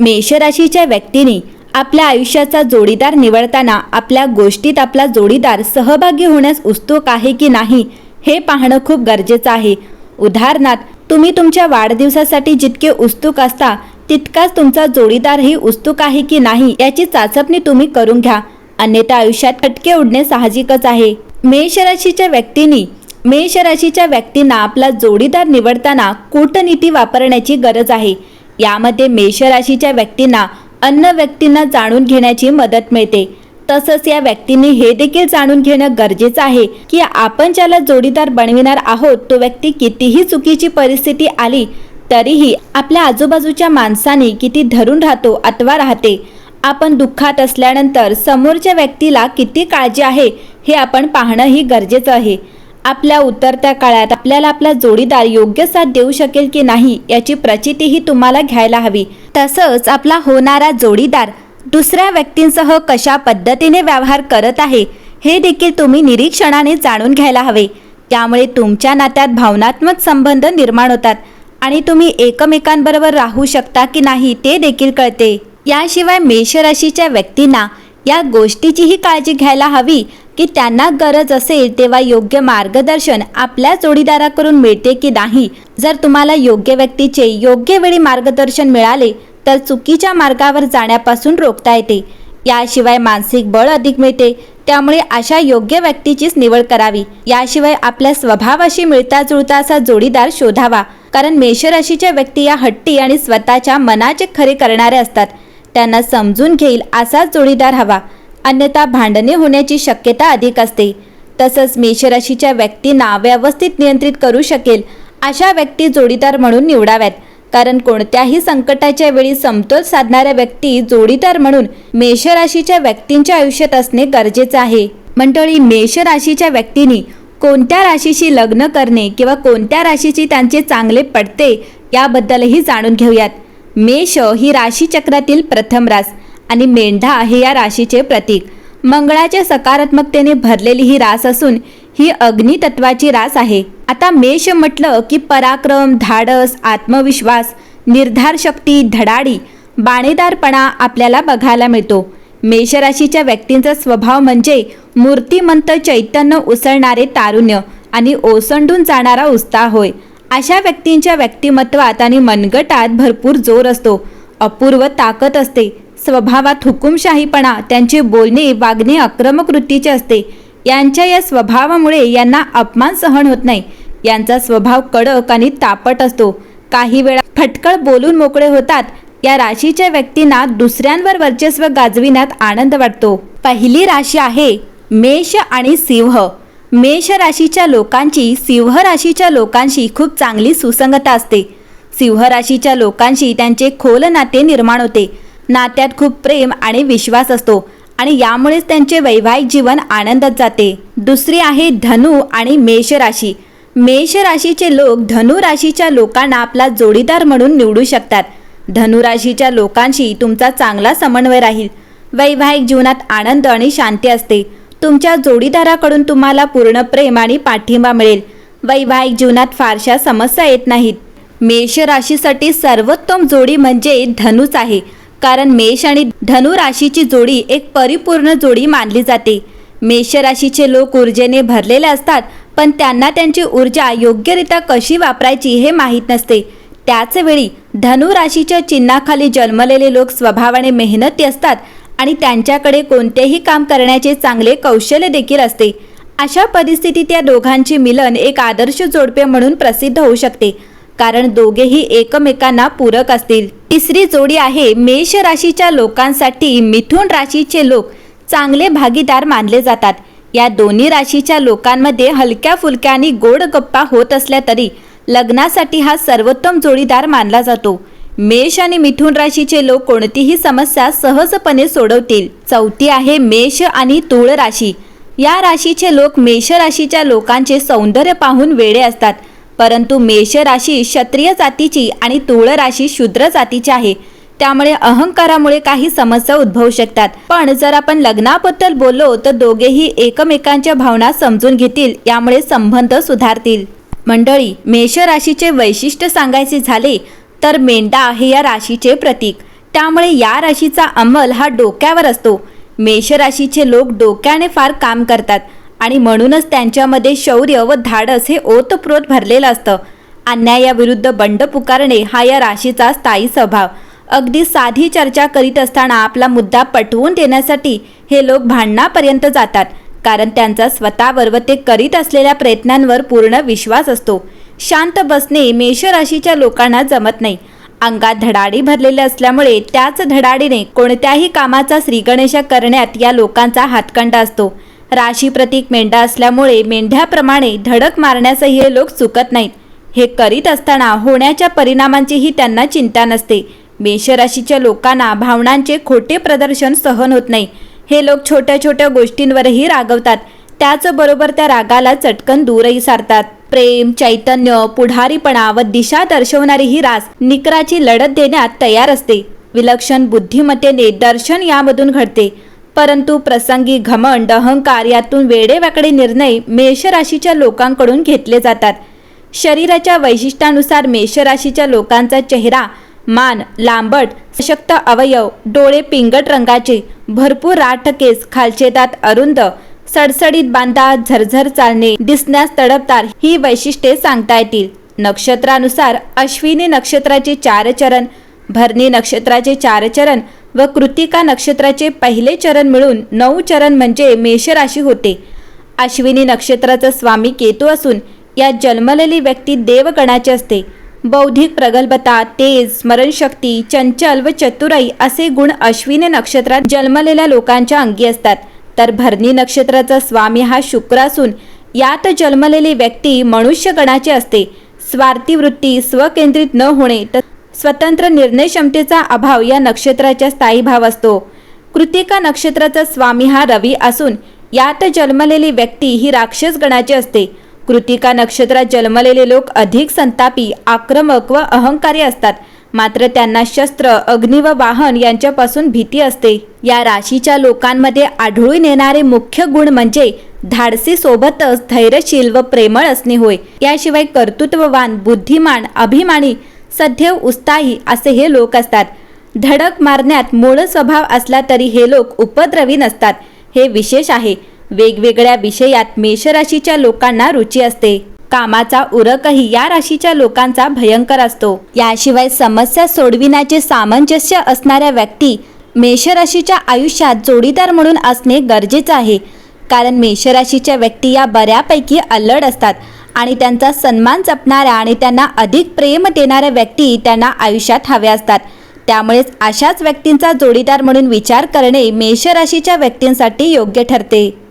मेषराशीच्या व्यक्तीने आपल्या आयुष्याचा जोडीदार निवडताना आपल्या गोष्टीत आपला जोडीदार सहभागी होण्यास उत्सुक आहे की नाही हे पाहणं खूप गरजेचं आहे. उदाहरणार्थ तुम्ही तुमच्या वाढदिवसासाठी जितके उत्सुक असता तितकाच तुमचा जोडीदारही उत्सुक आहे की नाही याची चाचपणी तुम्ही करून घ्या. अन्यथा आयुष्यात फटके उडणे साहजिकच आहे. मेष राशीच्या व्यक्तींनी मेष राशीच्या व्यक्तींना आपला जोडीदार निवडताना कूटनीती वापरण्याची गरज आहे. यामध्ये मेष राशीच्या व्यक्तींना अन्य व्यक्तींना जाणून घेण्याची मदत मिळते. तसंच या व्यक्तींनी हे देखील जाणून घेणं गरजेचं आहे की आपण ज्याला जोडीदार बनविणार आहोत तो व्यक्ती कितीही चुकीची परिस्थिती आली तरीही आपल्या आजूबाजूच्या माणसाने किती धरून राहतो अथवा राहते. आपण दुःखात असल्यानंतर समोरच्या व्यक्तीला किती काळजी आहे हे आपण पाहणंही गरजेचं आहे. आपल्या उतरत्या काळात आपल्याला आपला जोडीदार योग्य साथ देऊ शकेल की नाही याची प्रचितीही तुम्हाला घ्यायला हवी. तसंच आपला होणारा जोडीदार दुसऱ्या व्यक्तींसह कशा पद्धतीने व्यवहार करत आहे हे देखील तुम्ही निरीक्षणाने जाणून घ्यायला हवे. त्यामुळे तुमच्या नात्यात भावनात्मक संबंध निर्माण होतात आणि तुम्ही एकमेकांबरोबर राहू शकता की नाही ते देखील कळते. याशिवाय मेष राशीच्या व्यक्तींना या गोष्टीचीही काळजी घ्यायला हवी की त्यांना गरज असेल तेव्हा योग्य मार्गदर्शन आपल्या जोडीदाराकडून मिळते की नाही? जर तुम्हाला योग्य व्यक्तीचे योग्य वेळी मार्गदर्शन मिळाले तर चुकीच्या मार्गावर जाण्यापासून रोखता येते. याशिवाय मानसिक बळ अधिक मिळते. त्यामुळे अशा योग्य व्यक्तीचीच निवड करावी. याशिवाय आपल्या स्वभावाशी मिळता जुळता असा जोडीदार शोधावा. कारण मेषराशीच्या व्यक्ती या हट्टी आणि स्वतःच्या मनाचे खरे करणारे असतात. त्यांना समजून घेईल असाच जोडीदार हवा. अन्यथा भांडणे होण्याची शक्यता अधिक असते. तसंच मेषराशीच्या व्यक्तींना व्यवस्थित नियंत्रित करू शकेल अशा व्यक्ती जोडीदार म्हणून निवडाव्यात. कारण कोणत्याही संकटाच्या वेळी समतोल साधणाऱ्या व्यक्ती जोडीदार म्हणून मेषराशीच्या व्यक्तींच्या आयुष्यात असणे गरजेचे आहे. मंडळी मेष राशीच्या व्यक्तींनी कोणत्या राशीशी लग्न करणे किंवा कोणत्या राशीची त्यांचे चांगले पडते याबद्दलही जाणून घेऊयात. मेष ही राशीचक्रातील प्रथम रास. आणि मेंढा हे या राशीचे प्रतीक. मंगळाच्या सकारात्मकतेने भरलेली ही रास असून ही अग्नितत्वाची रास आहे. आता मेष म्हटलं की पराक्रम धाडस आत्मविश्वास निर्धार शक्ती धडाडी बाणेदारपणा आपल्याला बघायला मिळतो. मेषराशीच्या व्यक्तींचा स्वभाव म्हणजे मूर्तिमंत चैतन्य उसळणारे तारुण्य आणि ओसंडून जाणारा उत्साह होय. अशा व्यक्तींच्या व्यक्तिमत्वात आणि मनगटात भरपूर जोर असतो. अपूर्व ताकद असते. स्वभावात हुकुमशाहीपणा त्यांचे बोलणे वागणे अक्रमकृतीचे असते. यांच्या या स्वभावामुळे यांना अपमान सहन होत नाही. यांचा स्वभाव कडक आणि तापट असतो. काही वेळा फटकळ बोलून मोकळे होतात. या राशीच्या व्यक्तींना दुसऱ्यांवर वर्चस्व गाजविण्यात आनंद वाटतो. पहिली राशी आहे मेष आणि सिंह. मेष राशीच्या लोकांची सिंह राशीच्या लोकांशी खूप चांगली सुसंगता असते. सिंह राशीच्या लोकांशी त्यांचे खोल नाते निर्माण होते. नात्यात खूप प्रेम आणि विश्वास असतो आणि यामुळेच त्यांचे वैवाहिक जीवन आनंदात जाते. दुसरी आहे धनु आणि मेष राशी. मेष राशीचे लोक धनु राशीच्या लोकांना आपला जोडीदार म्हणून निवडू शकतात. धनु राशीच्या लोकांशी तुमचा चांगला समन्वय राहील. वैवाहिक जीवनात आनंद आणि शांती असते. तुमच्या जोडीदाराकडून तुम्हाला पूर्ण प्रेम आणि पाठिंबा मिळेल. वैवाहिक जीवनात फारशा समस्या येत नाहीत. मेष राशीसाठी सर्वोत्तम जोडी म्हणजे धनुच आहे. कारण मेष आणि धनु राशीची जोडी एक परिपूर्ण जोडी मानली जाते. मेष राशीचे लोक ऊर्जेने भरलेले असतात पण त्यांना त्यांची ऊर्जा योग्यरित्या कशी वापरायची हे माहीत नसते. त्याच वेळी धनु राशीच्या चिन्हाखाली जन्मलेले लोक स्वभावाने मेहनती असतात आणि त्यांच्याकडे कोणतेही काम करण्याचे चांगले कौशल्य देखील असते. अशा परिस्थितीत या दोघांचे मिलन एक आदर्श जोडपे म्हणून प्रसिद्ध होऊ शकते कारण दोघेही एकमेकांना पूरक असतील. तिसरी जोडी आहे. मेष राशीच्या लोकांसाठी मिथुन राशीचे लोक चांगले भागीदार मानले जातात. या दोन्ही राशीच्या लोकांमध्ये हलक्या फुलक्या आणि गोड गप्पा होत असल्या तरी लग्नासाठी हा सर्वोत्तम जोडीदार मानला जातो. मेष आणि मिथुन राशीचे लोक कोणतीही समस्या सहजपणे सोडवतील. चौथी आहे मेष आणि तुळ राशी. या राशीचे लोक मेष राशीच्या लोकांचे सौंदर्य पाहून वेडे असतात. परंतु मेष राशी क्षत्रिय जातीची आणि तुळ राशी शूद्र जातीची आहे. त्यामुळे अहंकारामुळे काही समस्या उद्भवू शकतात. पण जर आपण लग्नाबद्दल बोललो तर दोघेही एकमेकांच्या भावना समजून घेतील यामुळे संबंध सुधारतील. मंडळी मेष राशीचे वैशिष्ट्य सांगायचे झाले तर मेंढा हे या राशीचे प्रतीक. त्यामुळे या राशीचा अंमल हा डोक्यावर असतो. मेष राशीचे लोक डोक्याने फार काम करतात. आणि म्हणूनच त्यांच्यामध्ये शौर्य व धाडस हे ओतप्रोत भरलेलं असतं. अन्यायाविरुद्ध बंड पुकारणे हा या राशीचा स्थायी स्वभाव. अगदी साधी चर्चा करीत असताना आपला मुद्दा पटवून देण्यासाठी हे लोक भांडणापर्यंत जातात कारण त्यांचा स्वतःवर व ते करीत असलेल्या प्रयत्नांवर पूर्ण विश्वास असतो. शांत बसणे मेष राशीच्या लोकांना जमत नाही. अंगात धडाडी भरलेले असल्यामुळे त्याच धडाडीने कोणत्याही कामाचा श्रीगणेशा करण्यात या लोकांचा हातकंडा असतो. राशी प्रतीक मेंढा असल्यामुळे मेंढ्याप्रमाणे धडक मारण्यासही हे लोक चुकत नाहीत. हे करीत असताना होण्याच्या परिणामांचीही त्यांना चिंता नसते. मेषराशीच्या लोकांना भावनांचे खोटे प्रदर्शन सहन होत नाही. हे लोक छोट्या छोट्या गोष्टींवरही रागवतात. त्याचबरोबर त्या रागाला चटकन दूरही सारतात. प्रेम चैतन्य पुढारीपणा व दिशा दर्शवणारी ही रास निकराची लढत देण्यात तयार असते. विलक्षण बुद्धिमत्तेने दर्शन यामधून घडते. परंतु प्रसंगी घमंड अहंकार यातून वेडेवाकडे निर्णय मेषराशीच्या लोकांकडून घेतले जातात. शरीराच्या वैशिष्ट्यानुसार मेषराशीच्या लोकांचा चेहरा मान लांबट सशक्त अवयव डोळे पिंगट रंगाचे भरपूर राठ केस खालचे दात अरुंद सडसडीत बांधा झरझर चालणे दिसण्यास तडपतार ही वैशिष्ट्ये सांगता येतील. नक्षत्रानुसार अश्विनी नक्षत्राचे चार चरण भरणी नक्षत्राचे चार चरण व कृतिका नक्षत्राचे पहिले चरण मिळून नऊ चरण म्हणजे मेषराशी होते. अश्विनी नक्षत्राचा स्वामी केतू असून या जन्मलेली व्यक्ती देवगणाची असते. बौद्धिक प्रगल्भता तेज स्मरणशक्ती चंचल व चतुराई असे गुण अश्विनी नक्षत्रात जन्मलेल्या लोकांच्या अंगी असतात. तर भरणी नक्षत्राचा स्वामी हा शुक्र असून यात जन्मलेली व्यक्ती मनुष्यगणाची असते. स्वार्थी वृत्ती स्वकेंद्रित न होणे तर स्वतंत्र निर्णय क्षमतेचा अभाव या नक्षत्राच्या स्थायी भाव असतो. कृतिका नक्षत्राचा स्वामी हा रवी असून यात जन्मलेली व्यक्ती ही राक्षस गणाची असते. कृतिका नक्षत्रात जन्मलेले लोक अधिक संतापी आक्रमक व अहंकारी असतात. मात्र त्यांना शस्त्र अग्नी व वाहन यांच्यापासून भीती असते. या राशीच्या लोकांमध्ये आढळून येणारे मुख्य गुण म्हणजे धाडसी सोबतच धैर्यशील व प्रेमळ असणे होय. याशिवाय कर्तृत्ववान बुद्धिमान अभिमानी सदैव उत्साही असे हे लोक असतात. धडक मारण्यात मूळ स्वभाव असला तरी हे लोक उपद्रवी नसतात. हे विशेष आहे. वेगवेगळ्या विषयात मेषराशीच्या लोकांना रुची असते. कामाचा उरकही या राशीच्या लोकांचा भयंकर असतो. याशिवाय समस्या सोडविण्याचे सामंजस्य असणाऱ्या व्यक्ती मेषराशीच्या आयुष्यात जोडीदार म्हणून असणे गरजेचं आहे. कारण मेषराशीच्या व्यक्ती या बऱ्यापैकी अल्लड असतात. आणि त्यांचा सन्मान जपणाऱ्या आणि त्यांना अधिक प्रेम देणाऱ्या व्यक्ती त्यांना आयुष्यात हव्या असतात. त्यामुळेच अशाच व्यक्तींचा जोडीदार म्हणून विचार करणे मेषराशीच्या व्यक्तींसाठी योग्य ठरते.